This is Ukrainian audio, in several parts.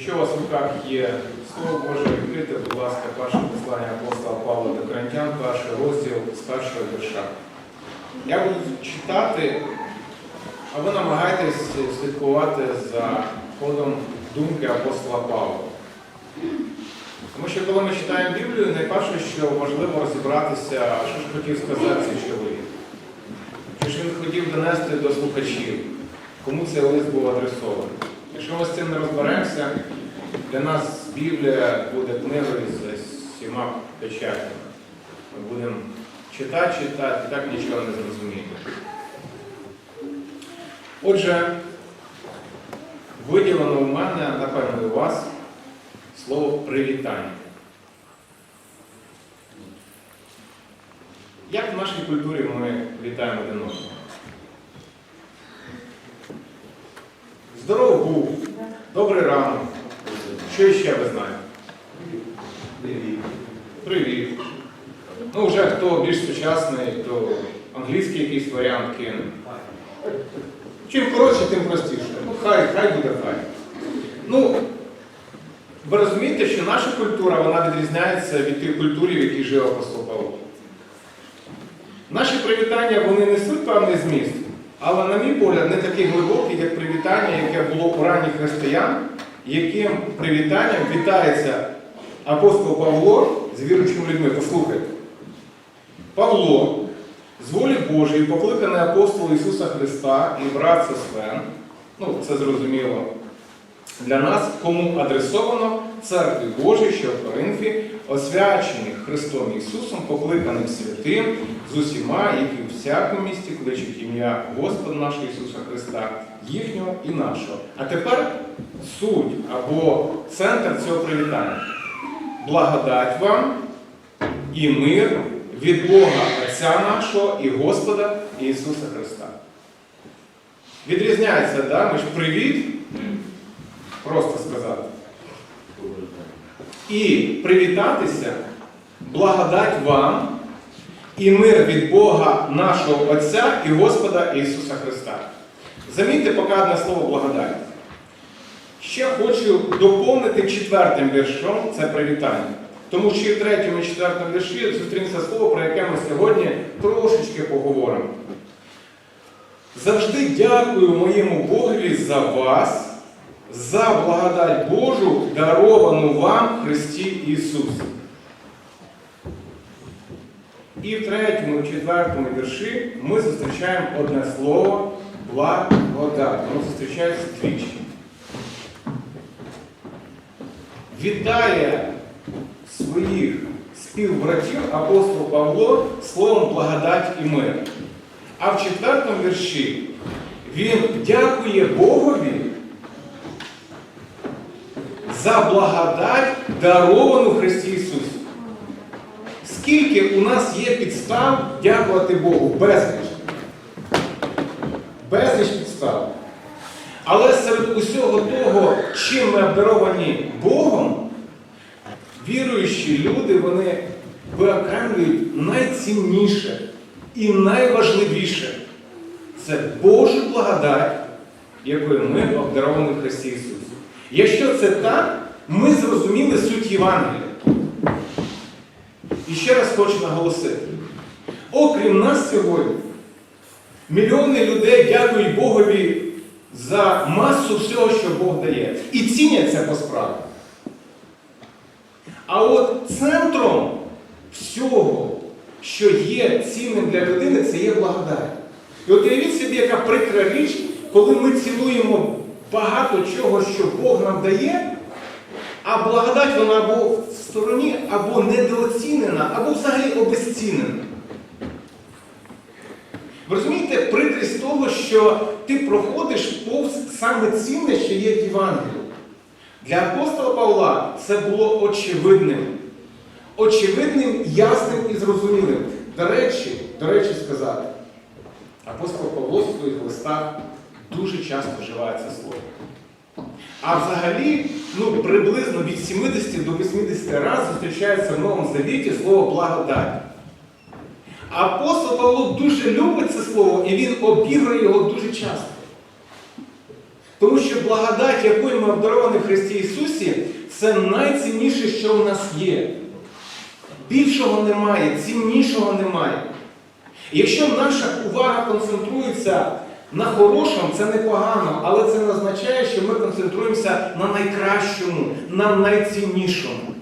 Якщо у вас в руках є Слово Боже, відкрите, будь ласка, перше послання апостола Павла до Коринтян, перший розділ з першого вірша. Я буду читати, а ви намагайтесь слідкувати за ходом думки апостола Павла. Тому що коли ми читаємо Біблію, найперше, що важливо розібратися, що ж хотів сказати цей чоловік. Що ж він хотів донести до слухачів, кому цей лист був адресований. Якщо ми з цим не розберемося, для нас Біблія буде книгою з всіма печатями. Ми будемо читати, читати, і так нічого не зрозуміємо. Отже, виділено у мене, напевно, у вас слово привітання. Як в нашій культурі ми вітаємо один одного? Здоров був, добрий ранок. Що ще ви знаєте? Привіт. Привіт. Ну, вже хто більш сучасний, то англійський якийсь варіант кине. Чим коротше, тим простіше. Ну, хай, хай буде хай. Ну, ви розумієте, що наша культура вона відрізняється від тих культур, в яких жив апостол Павло. Наші привітання вони несуть певний зміст, але, на мій погляд, не такий глибокий, як привітання, яке було у ранніх християн, яким привітанням вітається апостол Павло з віруючими людьми. Послухайте. Павло, з волі Божої, покликаний апостол Ісуса Христа і брат Сосвен, ну, це зрозуміло для нас, кому адресовано церкві Божій, що в Коринфі, освячені Христом Ісусом, покликаним святим з усіма, які у всякому місті кличуть ім'я Господа нашого Ісуса Христа, їхнього і нашого. А тепер суть або центр цього привітання. Благодать вам і мир від Бога Отця нашого і Господа Ісуса Христа. Відрізняється, да? ми ж привіт, просто сказати. І привітатися, благодать вам і мир від Бога нашого Отця і Господа Ісуса Христа. Замітьте поки одне слово благодать. Ще хочу доповнити четвертим віршом це привітання. Тому що і в третьому і четвертому вірші зустрінеться слово, про яке ми сьогодні трошечки поговоримо. Завжди дякую моєму Богові за вас, за благодать Божу, даровану вам в Христі Ісусі. І в третьому четвертому вірші ми зустрічаємо одне слово благодать. Воно зустрічається двічі. Вітає своїх співбратів апостол Павло словом благодать і мир. А в четвертому вірші він дякує Богові за благодать, даровану Христі Ісусі. Скільки у нас є підстав дякувати Богу? Безліч. Безліч підстав. Але серед усього того, чим ми обдаровані Богом, віруючі люди, вони виокремлюють найцінніше і найважливіше це Божу благодать, якою ми обдаровані в Христі Ісусі. Якщо це так, ми зрозуміли суть Євангелія. І ще раз хочу наголосити: окрім нас сьогодні, мільйони людей дякують Богові за масу всього, що Бог дає. І цінять це по справі. А от центром всього, що є цінним для людини, це є благодать. І от уявіть собі, яка прикра річ, коли ми цінуємо багато чого, що Бог нам дає, а благодать вона або в стороні, або недооцінена, або взагалі обезцінена. Ви розумієте, прикрість того, що ти проходиш повз саме цінне, що є в Євангелії. Для апостола Павла це було очевидним. Очевидним, ясним і зрозумілим. До речі, до речі, сказати, апостол Павло в своїх листах дуже часто вживає це слово. А взагалі, ну, приблизно від 70 до 80 разів зустрічається в Новому Завіті слово благодать. Апостол Павло дуже любить це слово і він обігрує його дуже часто. Тому що благодать, якою ми обдаровані в Христі Ісусі, це найцінніше, що в нас є. Більшого немає, ціннішого немає. Якщо наша увага концентрується на хорошому, це непогано, але це не означає, що ми концентруємося на найкращому, на найціннішому.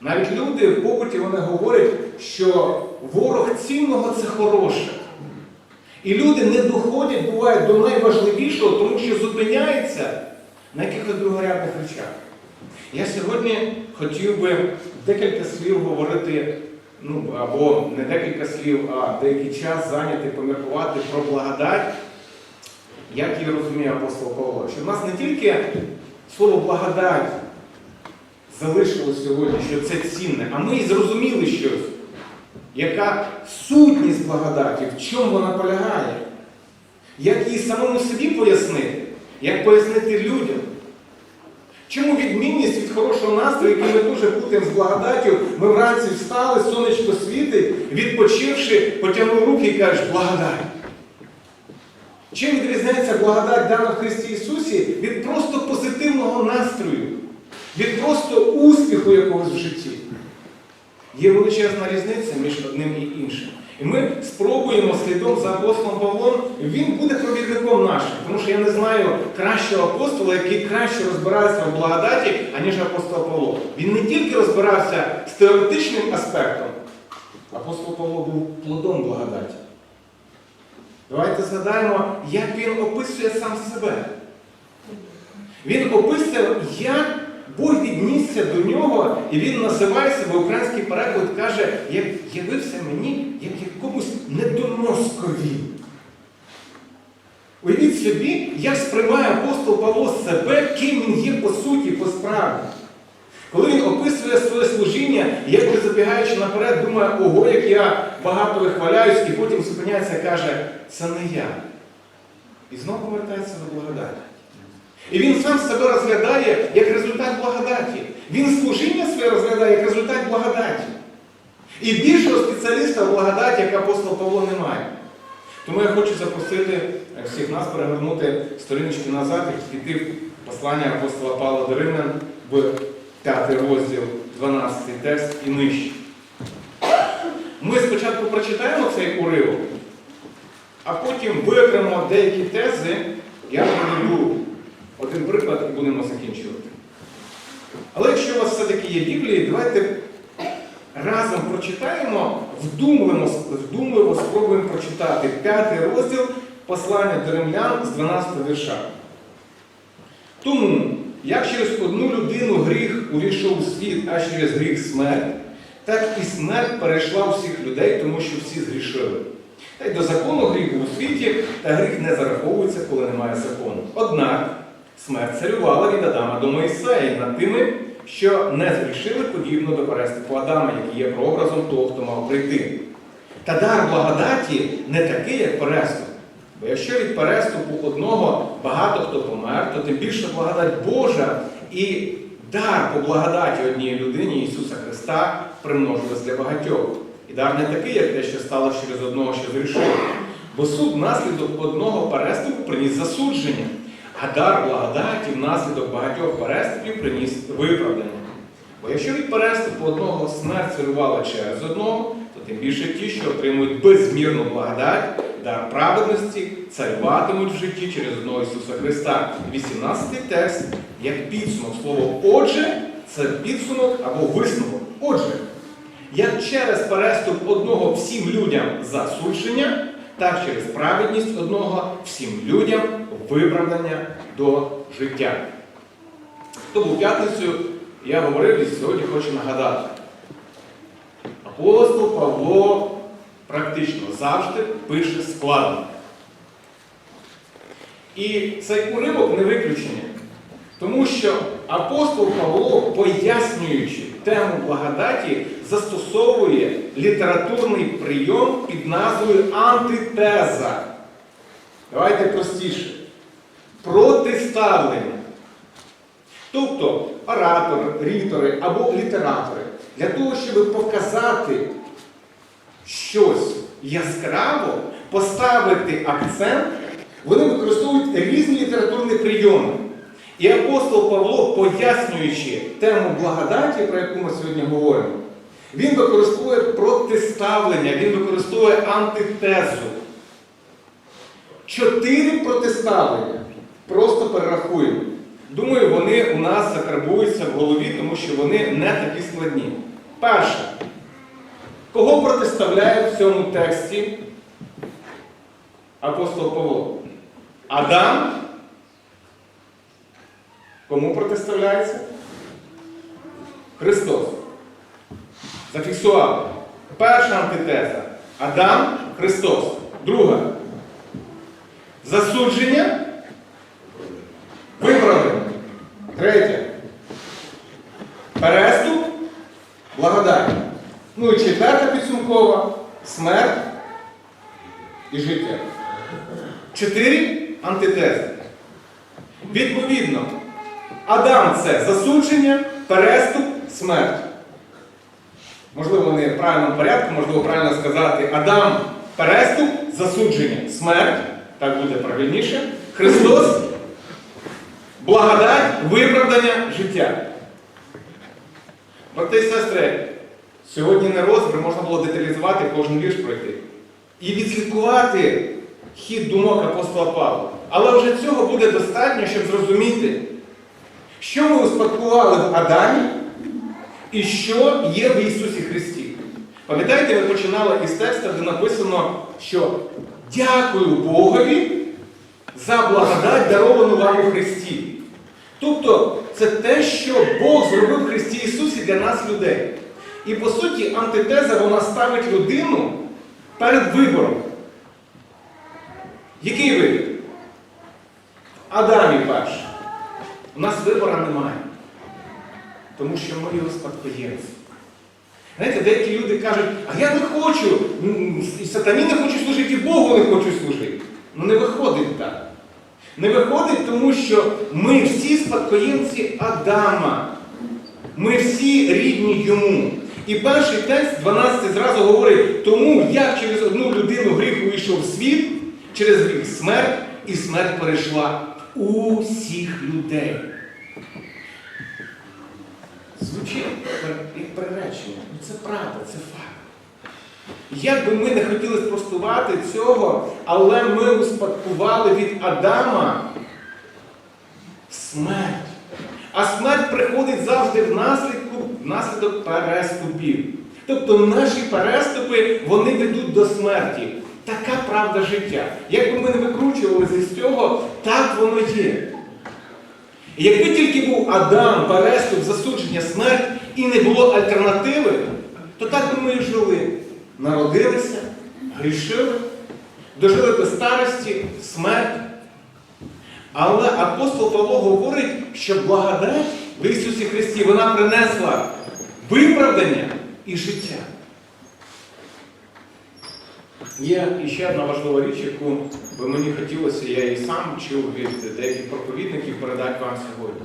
Навіть люди в побуті вони говорять, що ворог цінного це хороше. І люди не доходять, буває, до найважливішого, тому що зупиняються на якихось другорядних речах. Я сьогодні хотів би декілька слів говорити, ну або не декілька слів, а деякий час зайняти, поміркувати про благодать, як її розуміє апостол Павло. Що в нас не тільки слово благодать залишилось сьогодні, що це цінне, а ми і зрозуміли щось. Яка сутність благодаті, в чому вона полягає? Як її самому собі пояснити? Як пояснити людям? Чому відмінність від хорошого настрою, який ми дуже путаємо з благодаттю, ми вранці встали, сонечко світить, відпочивши, потягнув руки і кажеш, благодать. Чим відрізняється благодать дана в Христі Ісусі від просто позитивного настрою, від просто успіху якогось в житті? Є величезна різниця між одним і іншим. І ми спробуємо слідом за апостолом Павлом, він буде провідником нашим, тому що я не знаю кращого апостола, який краще розбирається в благодаті, аніж апостол Павло. Він не тільки розбирався з теоретичним аспектом, апостол Павло був плодом благодаті. Давайте згадаємо, як він описує сам себе. Він описує, як Бог віднісся до нього, і він називає себе український переклад, каже, як явився мені, як якомусь недоноскові. Уявіть собі, як сприймає апостол Павло себе, ким він є по суті, по справі. Коли він описує своє служіння, як би забігаючи наперед, думає, ого, як я багато вихваляюсь, і потім зупиняється і каже, це не я. І знову повертається до благодаті. І він сам себе розглядає як результат благодаті. Він служіння своє розглядає як результат благодаті. І більшого спеціаліста в благодаті, як апостол Павло, немає. Тому я хочу запросити всіх нас перевернути сторіночки назад і піти в послання апостола Павла до Римлян в 5 розділ, 12 текст і нижче. Ми спочатку прочитаємо цей уривок, а потім викремо деякі тези, я приведу один приклад і будемо закінчувати. Але якщо у вас все-таки є Біблії, давайте разом прочитаємо, вдумливо, вдумливо спробуємо прочитати п'ятий розділ послання до римлян з 12 вірша. Тому, як через одну людину гріх увійшов у світ, а через гріх смерть, так і смерть перейшла всіх людей, тому що всі згрішили. Та й до закону гріху у світі, та гріх не зараховується, коли немає закону. Однак смерть царювала від Адама до Моїсея над тими, що не згрішили подібно до переступу Адама, який є прообразом того, хто мав прийти. Та дар благодаті не такий, як переступ. Бо якщо від переступу одного багато хто помер, то тим більше благодать Божа і дар по благодаті однієї людині Ісуса Христа примножилась для багатьох. І дар не такий, як те, що стало через одного, що зрішив. Бо суд внаслідок одного переступу приніс засудження, а дар благодаті внаслідок багатьох переступів приніс виправдання. Бо якщо від переступу одного смерть царювала через одного, то тим більше ті, що отримують безмірну благодать, дар праведності, царюватимуть в житті через одного Ісуса Христа. 18 текст, як підсумок слово Отже, це підсумок або висновок. Отже, як через переступ одного всім людям засудження, так через праведність одного всім людям виправдання до життя. Тому п'ятницю я говорив і сьогодні хочу нагадати. Апостол Павло практично завжди пише складно. І цей уривок не виключення. Тому що апостол Павло, пояснюючи тему благодаті, застосовує літературний прийом під назвою антитеза. Давайте простіше. Протиставлення. Тобто оратори, рітори або літератори для того, щоб показати щось яскраво, поставити акцент, вони використовують різні літературні прийоми. І апостол Павло, пояснюючи тему благодаті, про яку ми сьогодні говоримо, він використовує протиставлення, він використовує антитезу. Чотири протиставлення. Просто перерахуємо. Думаю, вони у нас закарбуються в голові, тому що вони не такі складні. Перше. Кого протиставляє в цьому тексті апостол Павло? Адам. Кому протиставляється? Христос. Зафіксували. Перша антитеза. Адам, Христос. Друга. Засудження. Виправлення. Третє. Переступ. Благодать. Ну і четверта підсумкова смерть і життя. Чотири антитези. Відповідно, Адам це засудження, переступ, смерть. Можливо, не в правильному порядку, можливо, правильно сказати Адам переступ, засудження, смерть. Так буде правильніше. Христос благодать, виправдання життя. Брати і сестри, сьогодні не розбір, можна було деталізувати кожен вірш пройти. І відслідкувати хід думок апостола Павла. Але вже цього буде достатньо, щоб зрозуміти, що ми успадкували в Адамі і що є в Ісусі Христі. Пам'ятаєте, ми починали із текста, де написано, що дякую Богові за благодать, даровану вам у Христі. Тобто, це те, що Бог зробив в Христі Ісусі для нас, людей. І по суті, антитеза вона ставить людину перед вибором. Який вибір? Адамі перший. У нас вибора немає. Тому що ми його спадкоємці. Знаєте, деякі люди кажуть, а я не хочу, і сатані не хочу служити, і Богу не хочу служити. Ну не виходить так. Не виходить, тому що ми всі спадкоємці Адама. Ми всі рідні йому. І перший текст 12 зразу говорить, тому як через одну людину гріх в світ, через гріх смерть, і смерть перейшла усіх людей. Звучить як переречення. Ну це правда, це факт. Як би ми не хотіли спростувати цього, але ми успадкували від Адама смерть. А смерть приходить завжди внаслідку, внаслідок переступів. Тобто наші переступи вони ведуть до смерті. Така правда життя. Як би ми не викручувалися з цього, так воно є. Якби тільки був Адам, переступ, засудження, смерть і не було альтернативи, то так би ми і жили. Народилися, грішили, дожили до старості, смерть. Але апостол Павло говорить, що благодать в Ісусі Христі вона принесла виправдання і життя. Є іще одна важлива річ, яку би мені хотілося, я і сам чув від деяких проповідників передати вам сьогодні.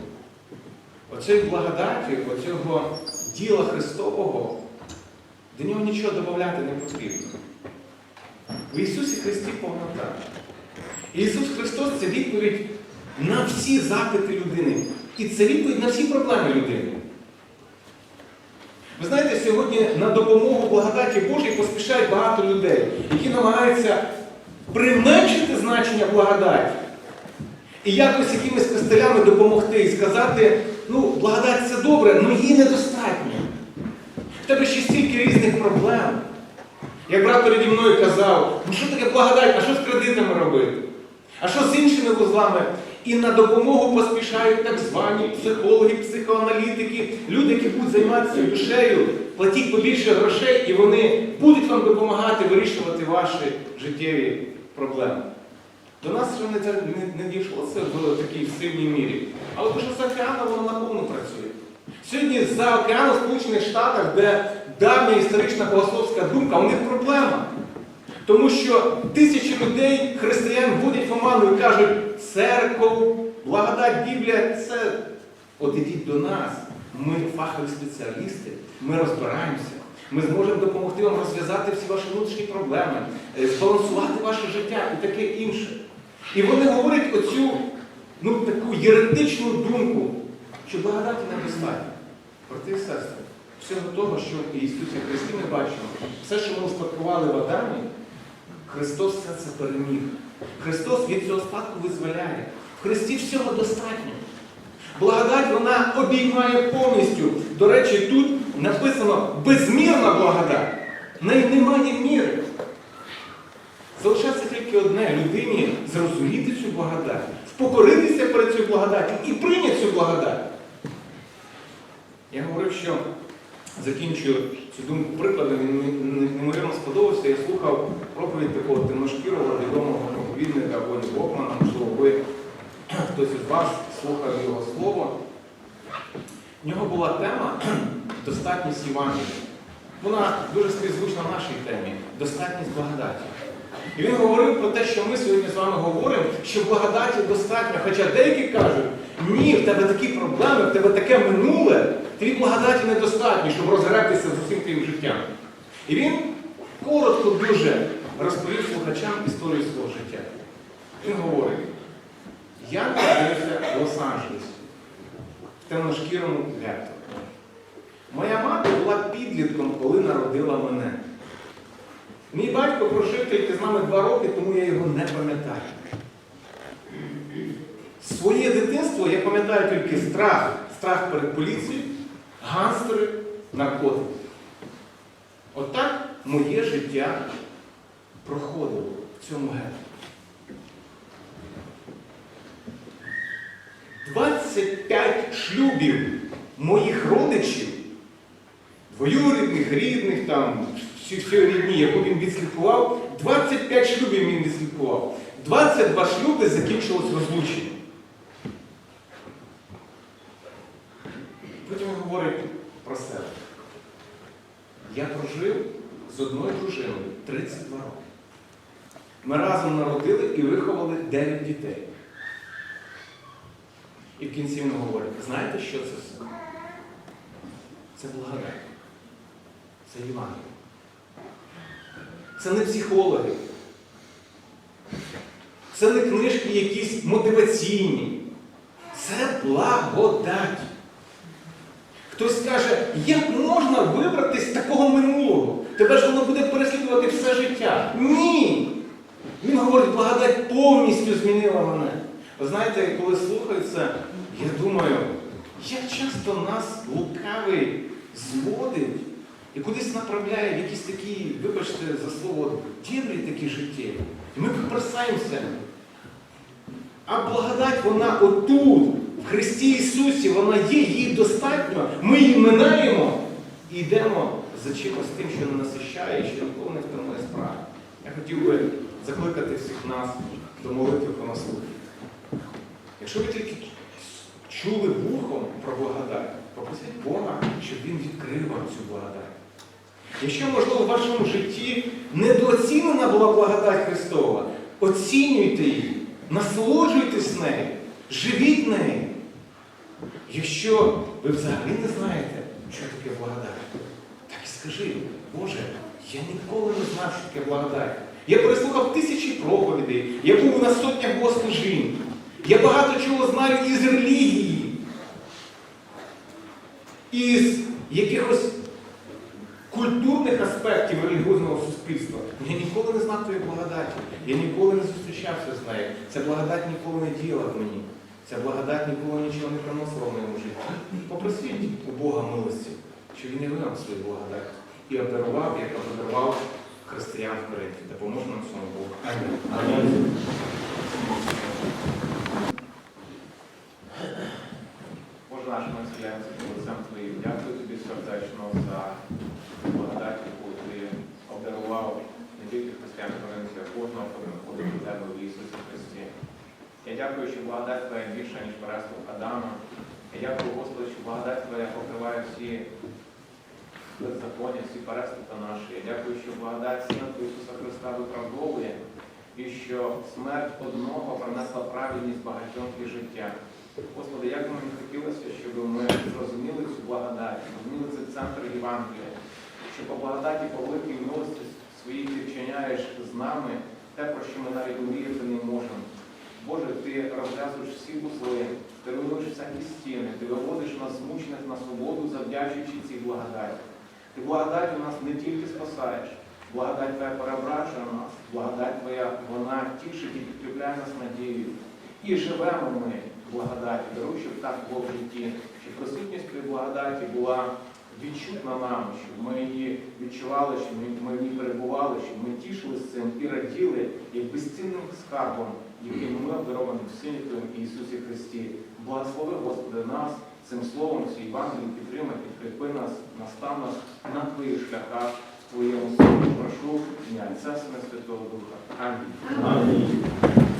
Оцей благодаті, оцього діла Христового, до нього нічого додати не потрібно. В Ісусі Христі повнота. Ісус Христос це відповідь на всі запити людини. І це відповідь на всі проблеми людини. Ви знаєте, сьогодні на допомогу благодаті Божій поспішають багато людей, які намагаються применшити значення благодаті і якось якимись костелями допомогти і сказати, ну, благодать це добре, але її недостатньо. В тебе ще стільки різних проблем. Як брат переді мною казав, ну що таке благодать, а що з кредитами робити? А що з іншими вузлами? І на допомогу поспішають так звані психологи, психоаналітики, люди, які будуть займатися душею, платіть побільше грошей, і вони будуть вам допомагати вирішувати ваші життєві проблеми. До нас ще не, не, не дійшло це в такій сильній мірі. Але за океаном воно наповну працює. Сьогодні за океаном Сполучених Штатах, де давня історична богословська думка, у них проблема. Тому що тисячі людей, християн, вводять в оману і кажуть, церков, благодать Біблія, це от ідіть до нас. Ми фахові спеціалісти, ми розбираємося. Ми зможемо допомогти вам розв'язати всі ваші внутрішні проблеми, е, збалансувати ваше життя і таке інше. І вони говорять оцю ну, таку єретичну думку, що благодаті недостатньо. Брати і сестри, всього того, що в Ісусі Христі ми бачимо, все, що ми успадкували в Адамі, Христос все це переміг. Христос від цього спадку визволяє. В Христі всього достатньо. Благодать вона обіймає повністю. До речі, тут написано безмірна благодать. Неї немає міри. Залишається тільки одне людині зрозуміти цю благодать, впокоритися перед цю благодаттю і прийняти цю благодать. Я говорив, що закінчую цю думку прикладом, він неймовірно сподобався. Я слухав проповідь такого темношкірого, відомого проповідника Волі Бокмана, можливо, ви хтось із вас слухав його слово. В нього була тема достатність Євангелія. Вона дуже співзвучна нашій темі достатність благодаті. І він говорив про те, що ми сьогодні з вами говоримо, що благодаті достатньо. Хоча деякі кажуть, ні, в тебе такі проблеми, в тебе таке минуле, тобі благодаті недостатньо, щоб розгратися з усім твоїм життям. І він коротко дуже розповів слухачам історію свого життя. Він говорить, я народився в Лос-Анджелесі, в темношкірому гетто. Моя мати була підлітком, коли народила мене. Мій батько прожив тільки з нами два роки, тому я його не пам'ятаю. Своє дитинство я пам'ятаю тільки страх, страх перед поліцією, гангстери, наркотики. Отак моє життя проходило в цьому гетто. 25 шлюбів моїх родичів, двоюрідних, рідних, там, всі, всі рідні, яку він відслідкував, 25 шлюбів він відслідкував. 22 шлюби закінчилось розлученням. Потім він говорить про себе. Я прожив з одною дружиною 32 роки. Ми разом народили і виховали 9 дітей. І в кінці він говорить, знаєте, що це все? Це благодать. Це Євангеліє. Це не психологи. Це не книжки якісь мотиваційні. Це благодать. Хтось скаже, як можна вибратись з такого минулого? Тебе ж воно буде переслідувати все життя. Ні! Він говорить, благодать повністю змінила мене. Ви знаєте, коли слухаю це, я думаю, як часто нас лукавий зводить і кудись направляє в якісь такі, вибачте за слово, дєбрі такі життєві. І ми випросаємося. А благодать вона отут, в Христі Ісусі, вона є, її достатньо. Ми її минаємо і йдемо за чимось тим, що не насищає що ніколи не втримує справи. Я хотів би закликати всіх нас до молитви по наслухи. Якщо ви тільки чули вухом про благодать, попросіть Бога, щоб Він відкрив вам цю благодать. Якщо, можливо, в вашому житті недооцінена була благодать Христова, оцінюйте її, насолоджуйтесь нею, живіть нею. Якщо ви взагалі не знаєте, що таке благодать, так і скажи, Боже, я ніколи не знав, що таке благодать. Я переслухав тисячі проповідей, я був на сотнях богослужінь. Я багато чого знаю із релігії, із якихось культурних аспектів релігіозного суспільства. Я ніколи не знав твоєї благодаті. Я ніколи не зустрічався з нею. Ця благодать ніколи не діяла в мені. Ця благодать ніколи нічого не приносила в моєму житті. Попросіть у Бога милості, щоб він явив нам свою благодать і обдарував, як обдарував християн в Коринфі. Допоможе нам цьому Бог. Амінь. Боже наш, ми схиляємося лицем Твоїм. Дякую тобі сердечно за благодать, яку ти обдарував не тільки християн Коринфі, а кожного, хто приходить до тебе в Ісусі Христі. Я дякую, що благодать Твоя більша, ніж переступ Адама. Я дякую, Господи, що благодать Твоя покриває всі беззаконня, всі переступи наші. Я дякую, що благодать Сина Ісуса Христа виправдовує і що смерть одного принесла правильність багатьом і життя. Господи, як би мені хотілося, щоб ми зрозуміли цю благодать, зрозуміли цей центр Євангелія, що по благодаті, по великій милості своїй ти вчиняєш з нами те, про що ми навіть мріяти не можемо. Боже, ти розв'язуєш всі вузли, ти руйнуєш всякі стіни, ти виводиш нас змучених на свободу, завдячуючи цій благодаті. Ти благодать у нас не тільки спасаєш, благодать Твоя переображує нас, благодать Твоя, вона тішить і підкріпляє нас надією. І живемо ми в благодаті, даруй, щоб так було в житті, щоб присутність Твоєї благодаті була відчутна нами, щоб ми її відчували, щоб ми, в ній перебували, щоб ми тішилися цим і раділи як безцінним скарбом, яким ми обдаровані в Сині Ісусі Христі. Благослови, Господи, нас цим словом, цій Євангелії, підтримай, підкріпи нас, настав нас на Твоїх шляхах, Твоєму Сину. Прошу, Дня Отця Сина Святого Духа. Амінь. Амінь.